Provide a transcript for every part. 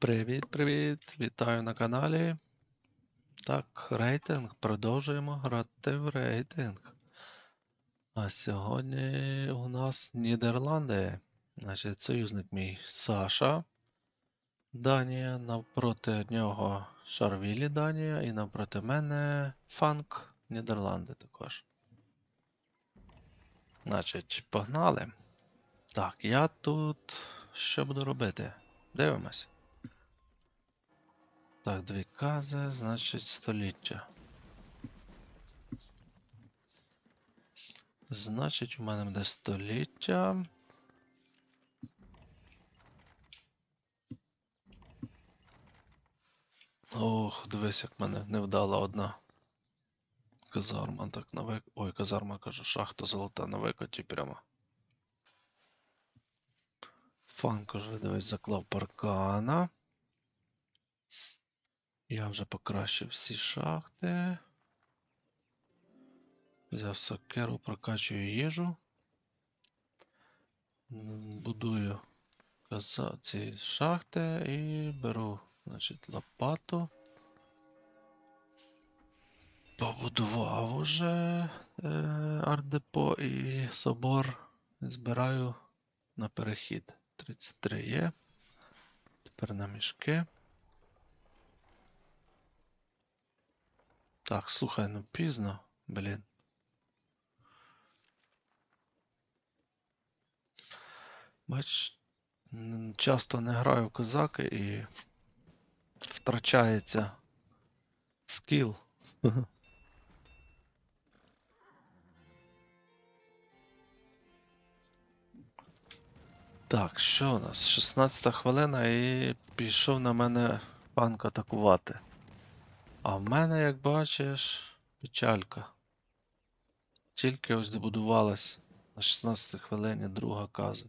Привіт-привіт! Вітаю на каналі. Так, рейтинг. Продовжуємо грати в рейтинг. А сьогодні у нас Нідерланди. Значить, союзник мій Саша. Данія. Навпроти нього Шарвілі Данія. І навпроти мене Фанк Нідерланди також. Значить, погнали. Так, я тут що буду робити? Дивимось. Так, дві кази, значить століття. Значить, у мене буде століття. Ох, дивись, як мене не вдала одна казарма. Так на вик... Ой, казарма кажу, шахта золота на викоті прямо. Фанк уже, дивись, заклав паркана. Я вже покращив всі шахти. Взяв сокеру, прокачую їжу. Будую ці шахти і беру, значить, лопату. Побудував уже е, ардепо і собор. Збираю на перехід. 33 є. Тепер на мішки. Так, слухай, ну пізно, блін. Бач, часто не граю в козаки і втрачається скіл. Так, що у нас? 16 хвилина і пішов на мене панк атакувати. А в мене, як бачиш, печалька. Тільки ось добудувалась на 16 хвилині друга каза.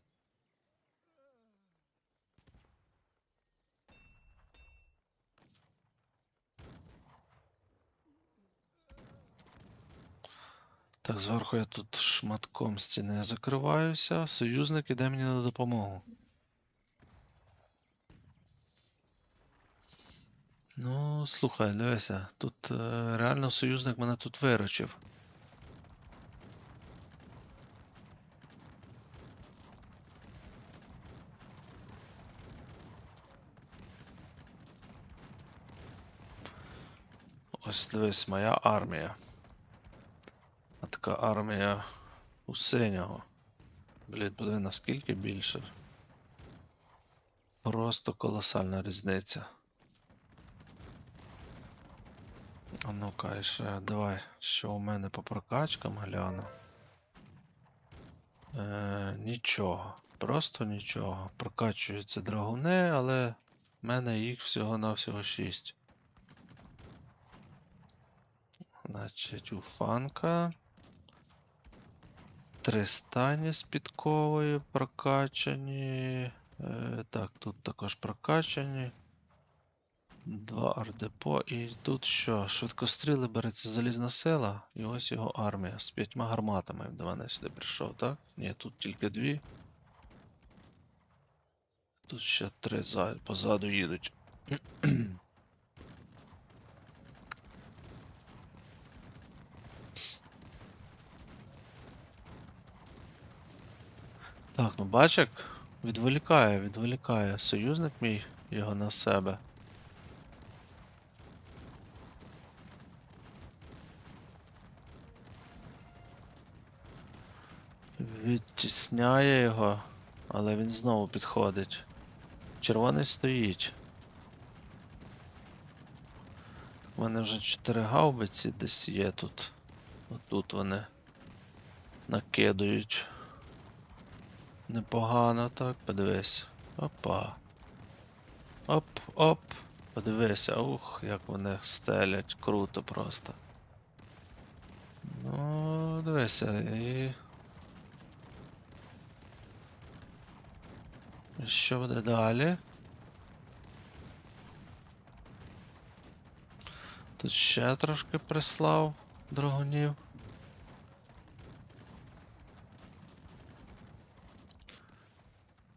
Так, зверху я тут шматком стіни закриваюся. Союзник іде мені на допомогу. Ну, слухай, дивися, тут е, реально союзник мене тут виручив. Ось дивись, моя армія. А така армія у синього. Блін, подиви, наскільки більше. Просто колосальна різниця. А ну-ка, ще давай, що у мене по прокачкам гляну. Е, нічого. Просто нічого. Прокачуються драгуни, але в мене їх всього-навсього 6. Значить, у фанка. Три стані з підковою прокачані. Е, так, тут також прокачані. Два ардепо. І тут що? Швидкостріли береться залізна сила, і ось його армія з п'ятьма гарматами до мене сюди прийшов, так? Ні, тут тільки дві. Тут ще три за... позаду їдуть. Так, ну бач, як відволікає, відволікає союзник мій його на себе. Відтісняє його, але він знову підходить. Червоний стоїть. У мене вже 4 гаубиці десь є тут. Отут вони накидують. Непогано так, подивись. Опа. Оп, оп. Подивися, ух, як вони стелять. Круто просто. Ну, дивися, і. Що буде далі? Тут ще трошки прислав драгунів.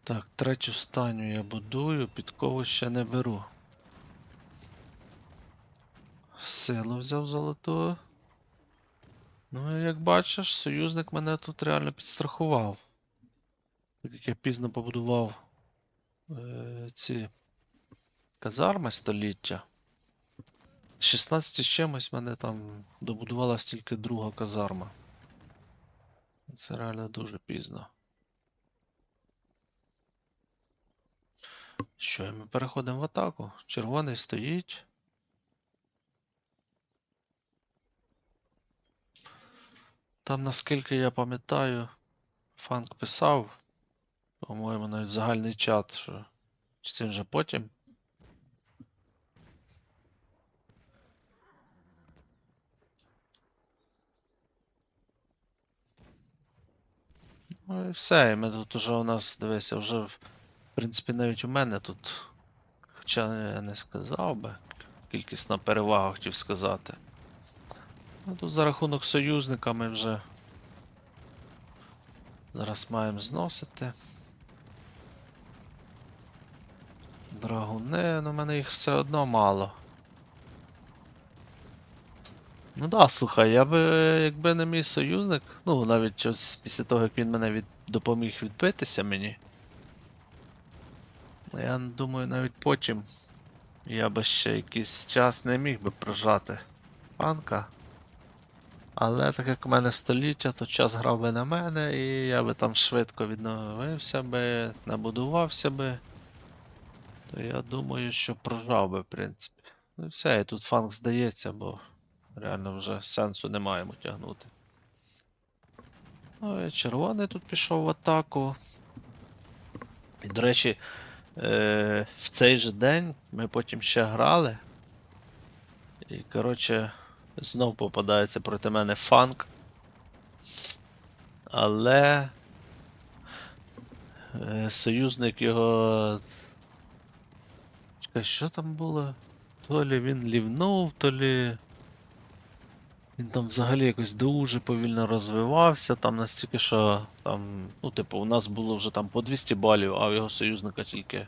Так, третю станю я будую, підкову ще не беру. Силу взяв золоту. Ну, як бачиш, союзник мене тут реально підстрахував. Так як я пізно побудував ці казарми століття. З 16 з чимось мене там добудувалась тільки друга казарма. Це реально дуже пізно. Що, і ми переходимо в атаку. Червоний стоїть. Там, наскільки я пам'ятаю, Фанк писав, по-моєму, навіть загальний чат, що чи це вже потім. Ну і все, і ми тут уже у нас, дивися, вже, в принципі, навіть у мене тут, хоча я не сказав би, кількісна перевага хотів сказати. Ну тут за рахунок союзника ми вже зараз маємо зносити. Драгуни, ну в мене їх все одно мало. Ну да, слухай, я би, якби не мій союзник, ну навіть ось після того, як він мене від... допоміг відбитися мені. Я думаю, навіть потім я би ще якийсь час не міг би прожати панка. Але так як у мене століття, то час грав би на мене, і я би там швидко відновився би, набудувався би. То я думаю, що прожав би, в принципі. Ну і все, і тут фанк здається, бо реально вже сенсу немає йому тягнути. Ну і червоний тут пішов в атаку. І, до речі, е- в цей же день ми потім ще грали. І, коротше, знов попадається проти мене фанк. Але. е, Союзник його. Чекай, що там було? То лі він лівнув, то лі. Він там взагалі якось дуже повільно розвивався, там настільки, що там, ну, типу, у нас було вже там по 200 балів, а у його союзника тільки.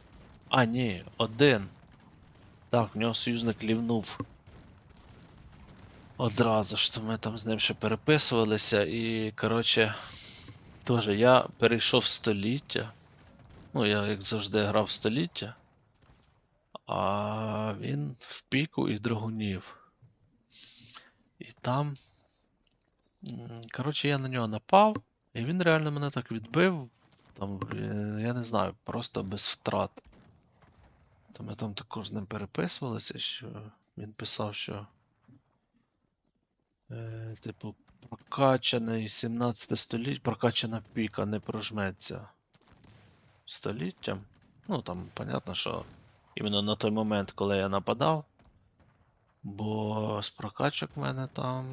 А, ні, один. Так, в нього союзник лівнув. Одразу ж, то ми там з ним ще переписувалися, і, коротше, теж я перейшов століття. Ну, я, як завжди, грав в століття. А він в піку і драгунів. І там. Коротше, я на нього напав, і він реально мене так відбив. Там, е, я не знаю, просто без втрат. То ми там також з ним переписувалися, що він писав, що. Е, типу, прокачаний 17 століття, прокачана піка не прожметься століттям. Ну, там, понятно, що іменно на той момент, коли я нападав. Бо з прокачок в мене там.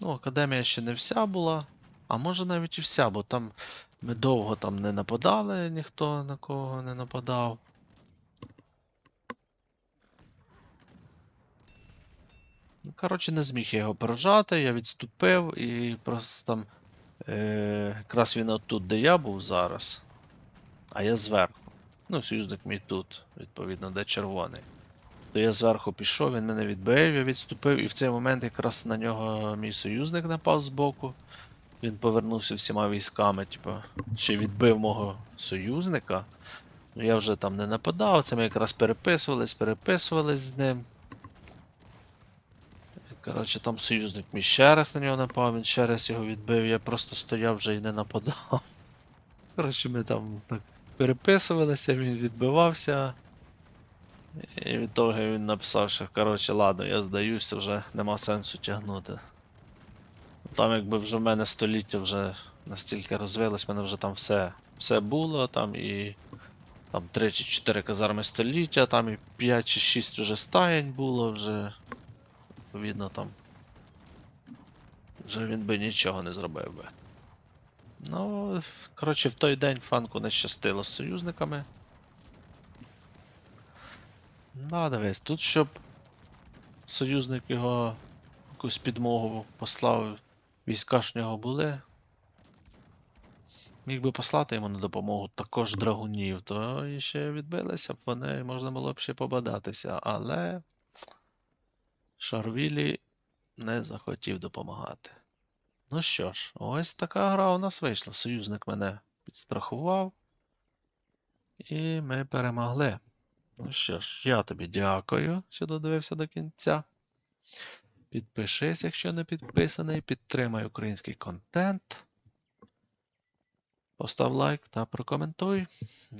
Ну, академія ще не вся була. А може навіть і вся, бо там ми довго там не нападали, ніхто на кого не нападав. Ну, коротше, не зміг я його прожати, я відступив і просто там. Е, якраз він отут, де я був зараз, а я зверху. Ну, союзник мій тут, відповідно, де червоний. То я зверху пішов, він мене відбив, я відступив, і в цей момент якраз на нього мій союзник напав збоку. Він повернувся всіма військами, типу, ще відбив мого союзника. Ну я вже там не нападав, це ми якраз переписувались, переписувались з ним. Коротше, там союзник мій ще раз на нього напав, він ще раз його відбив, я просто стояв вже і не нападав. Коротше, ми там так переписувалися, він відбивався. І від того він написав, що коротше, ладно, я здаюся, вже нема сенсу тягнути. Там якби вже в мене століття вже настільки розвилось, в мене вже там все, все було, там і там 3 чи 4 казарми століття, там і 5 чи 6 вже стаєнь було, вже. Відповідно там. Вже він би нічого не зробив би. Ну, коротше, в той день фанку не щастило з союзниками. Да, дивись, тут щоб союзник його якусь підмогу послав, війська ж в нього були. міг би послати йому на допомогу також драгунів, то і ще відбилися б вони, і можна було б ще побадатися, але Шарвілі не захотів допомагати. Ну що ж, ось така гра у нас вийшла. Союзник мене підстрахував, і ми перемогли. Ну що ж, я тобі дякую, що додивився до кінця. Підпишись, якщо не підписаний, підтримай український контент. Постав лайк та прокоментуй.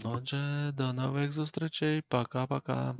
Отже, до нових зустрічей. Пока-пока.